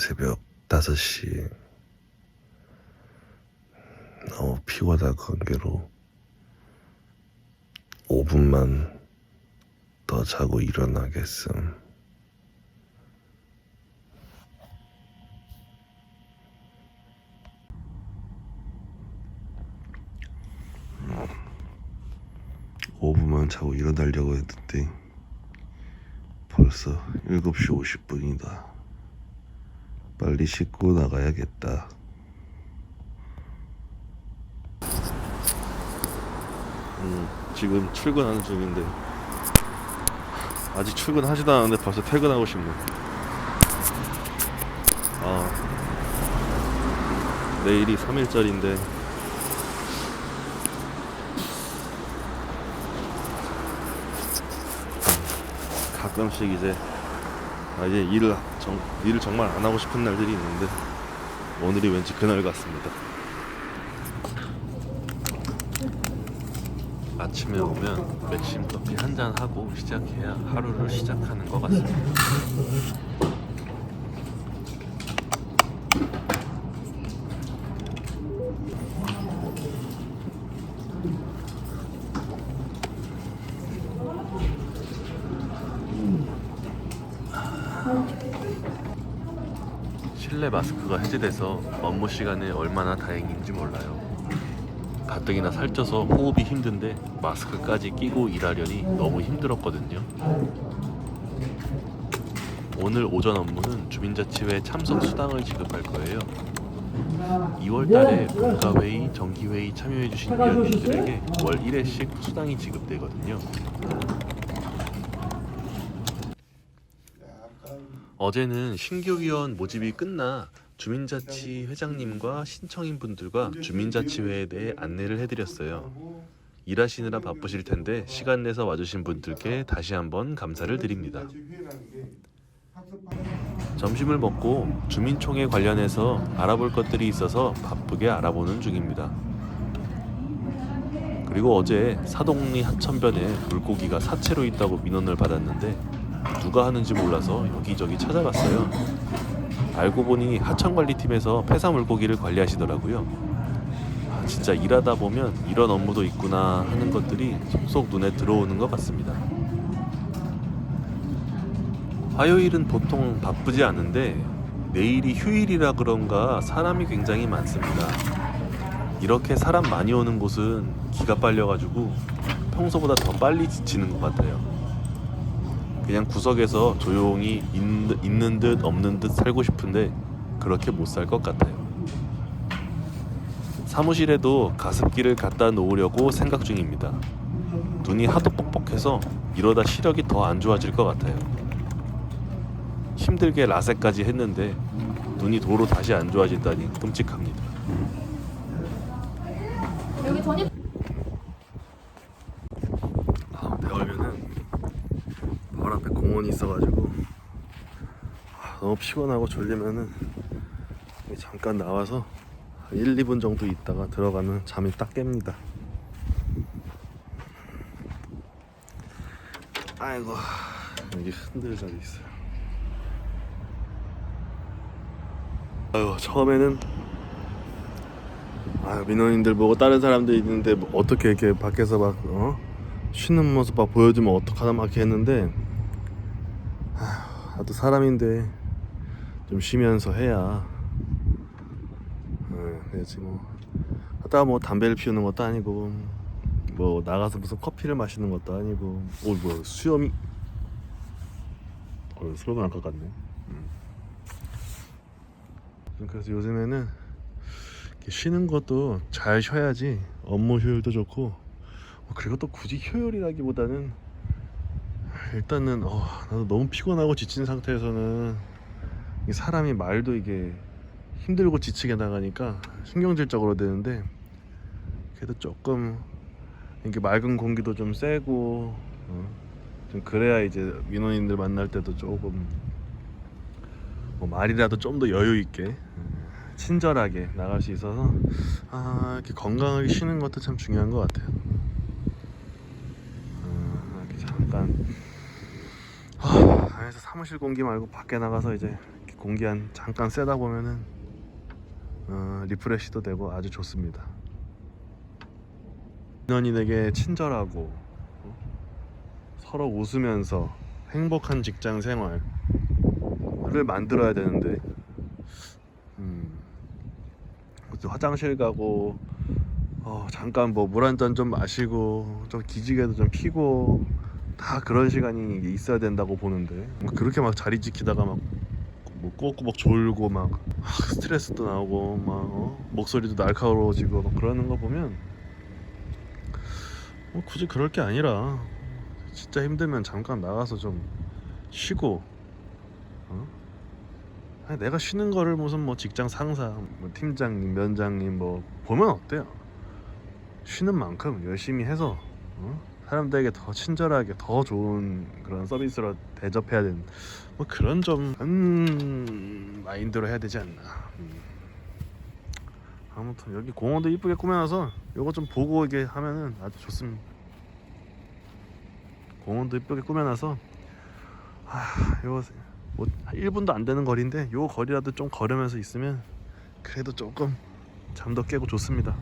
새벽 5시 너무 피곤한 관계로 5분만 더 자고 일어나겠음. 오분만 자고 일어나려고 했는데 벌써 7시 50분이다. 빨리 씻고 나가야겠다. 음, 지금 출근하는 중인데 아직 출근하지도 않았는데 벌써 퇴근하고 싶네. 아, 내일이 3일짜리인데 가끔씩 이제 아, 이제 일을 정, 일을 정말 안 하고 싶은 날들이 있는데 오늘이 왠지 그날 같습니다. 아침에 오면 맥심 커피 한 잔 하고 시작해야 하루를 시작하는 것 같습니다. 실내 마스크가 해제돼서 업무 시간에 얼마나 다행인지 몰라요. 가뜩이나 살쪄서 호흡이 힘든데 마스크까지 끼고 일하려니 너무 힘들었거든요. 오늘 오전 업무는 주민자치회 참석 수당을 지급할 거예요. 2월 달에 본가회의, 정기회의 참여해주신 위원님들에게 월 1회씩 수당이 지급되거든요. 어제는 신규 위원 모집이 끝나 주민자치 회장님과 신청인 분들과 주민자치회에 대해 안내를 해드렸어요. 일하시느라 바쁘실 텐데 시간 내서 와주신 분들께 다시 한번 감사를 드립니다. 점심을 먹고 주민총회 관련해서 알아볼 것들이 있어서 바쁘게 알아보는 중입니다. 그리고 어제 사동리 하천변에 물고기가 사체로 있다고 민원을 받았는데 누가 하는지 몰라서 여기저기 찾아봤어요. 알고 보니 하천관리팀에서 폐사 물고기를 관리하시더라고요. 아, 진짜 일하다 보면 이런 업무도 있구나 하는 것들이 속속 눈에 들어오는 것 같습니다. 화요일은 보통 바쁘지 않은데 내일이 휴일이라 그런가 사람이 굉장히 많습니다. 이렇게 사람 많이 오는 곳은 기가 빨려가지고 평소보다 더 빨리 지치는 것 같아요. 그냥 구석에서 조용히 듯, 있는 듯 없는 듯 살고 싶은데 그렇게 못 살 것 같아요. 사무실에도 가습기를 갖다 놓으려고 생각 중입니다. 눈이 하도 뻑뻑해서 이러다 시력이 더 안 좋아질 것 같아요. 힘들게 라섹까지 했는데 눈이 도로 다시 안 좋아진다니 끔찍합니다. 여기 전입 아, 배얼면은 공원이 있어가지고 아, 너무 피곤하고 졸리면은 잠깐 나와서 한 1, 2분 정도 있다가 들어가면 잠이 딱 깹니다. 아이고 여기 흔들 자리 있어요. 아유 처음에는 아 민원인들 보고 다른 사람들 있는데 뭐 어떻게 이렇게 밖에서 막 어? 쉬는 모습 막 보여주면 어떡하나 막 했는데 아휴, 나도 사람인데 좀 쉬면서 해야. 어, 그렇지 뭐. 하다가 뭐 담배를 피우는 것도 아니고 뭐 나가서 무슨 커피를 마시는 것도 아니고. 오 뭐야 수염이. 어 수염을 안 깎았네. 음. 그래서 요즘에는 쉬는 것도 잘 쉬어야지. 업무 효율도 좋고. 어, 그리고 또 굳이 효율이라기보다는 일단은 어, 나도 너무 피곤하고 지친 상태에서는 이 사람이 말도 이게 힘들고 지치게 나가니까 신경질적으로 되는데 그래도 조금 이렇게 맑은 공기도 좀 쐬고 어, 좀 그래야 이제 민원인들 만날 때도 조금 뭐 말이라도 좀 더 여유 있게 친절하게 나갈 수 있어서 아 이렇게 건강하게 쉬는 것도 참 중요한 것 같아요. 아, 잠깐 아, 안에서 사무실 공기 말고 밖에 나가서 이제 공기 한 잠깐 쐬다 보면은 어, 리프레시도 되고 아주 좋습니다. 인원인에게 친절하고 어? 서로 웃으면서 행복한 직장 생활을 만들어야 되는데 음, 화장실 가고 어, 잠깐 뭐 물 한 잔 좀 마시고 좀 기지개도 좀 피고 다 그런 시간이 있어야 된다고 보는데 뭐 그렇게 막 자리 지키다가 막뭐 꼬꼬박 졸고 막 아, 스트레스도 나오고 막 어? 목소리도 날카로워지고 막 그러는 거 보면 뭐 굳이 그럴 게 아니라 진짜 힘들면 잠깐 나가서 좀 쉬고 어? 아니, 내가 쉬는 거를 무슨 뭐 직장 상사, 뭐 팀장님, 면장님 뭐 보면 어때요? 쉬는 만큼 열심히 해서 어? 사람들에게 더 친절하게 더 좋은 그런 서비스로 대접해야 되는 뭐 그런 좀 음, 마인드로 해야 되지 않나. 음. 아무튼 여기 공원도 이쁘게 꾸며놔서 요거 좀 보고 이게 하면은 아주 좋습니다. 공원도 이쁘게 꾸며놔서 아 요거 뭐 1분도 안 되는 거리인데 요 거리라도 좀 걸으면서 있으면 그래도 조금 잠도 깨고 좋습니다.